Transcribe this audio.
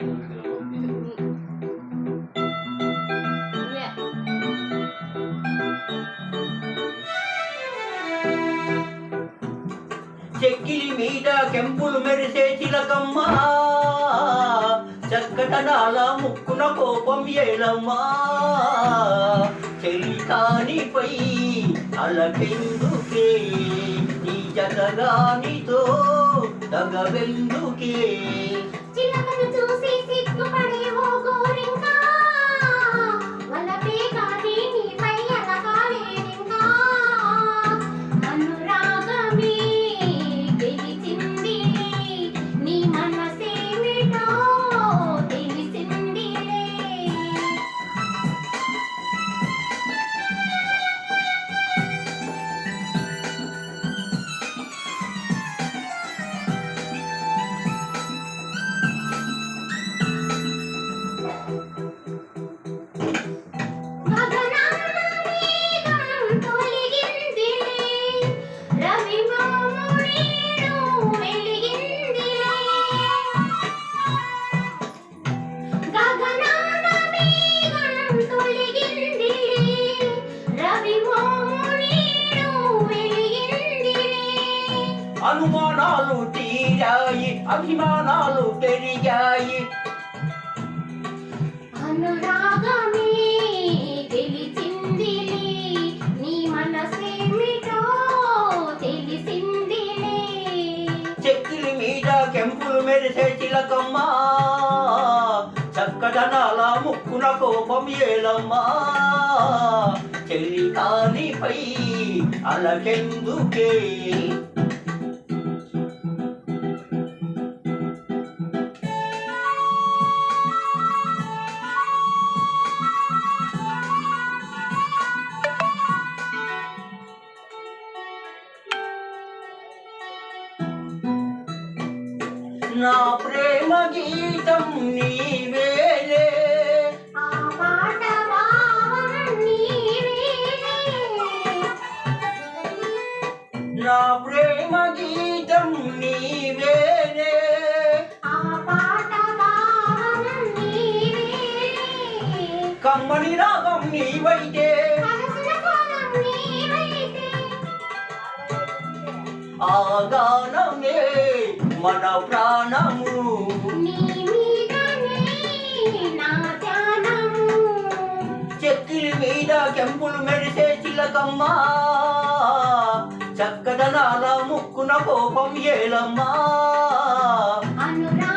చెక్కిలి మీద కెంపులు మెరిసే చిలకమ్మ. చక్కటనాల ముక్కున కోపం ఏలమ్మా. చెలికానిపై అలకెందుకే? నీ జగగానితో తగవెందుకే అనుమానాలు తీరాయి అభిమానాలు పెరిగాయి. అనురాగమే గెలిచిందిలే నీ మనసేమిటో తెలిసిందిలే. చెక్కిలి మీద కెంపులు మెరిసే చిలకమ్మ చక్కదనాల ముక్కున కోపం ఏలమ్మా. చెల్లి కానిపై అలకెందుకే? నా ప్రేమ గీతం నీవేలే ఆ పాట భావం నీవేలే నా ప్రేమ గీతం నీవేలే ఆ పాట భావం నీవేలే కమ్మని రాగం నీవైతే మనసున మన ప్రాణము. చెక్కిలి మీద కెంపులు మెరిసే చిలకమ్మ. చక్కదనాల ముక్కున కోపం ఏలమ్మా. అనురాగమే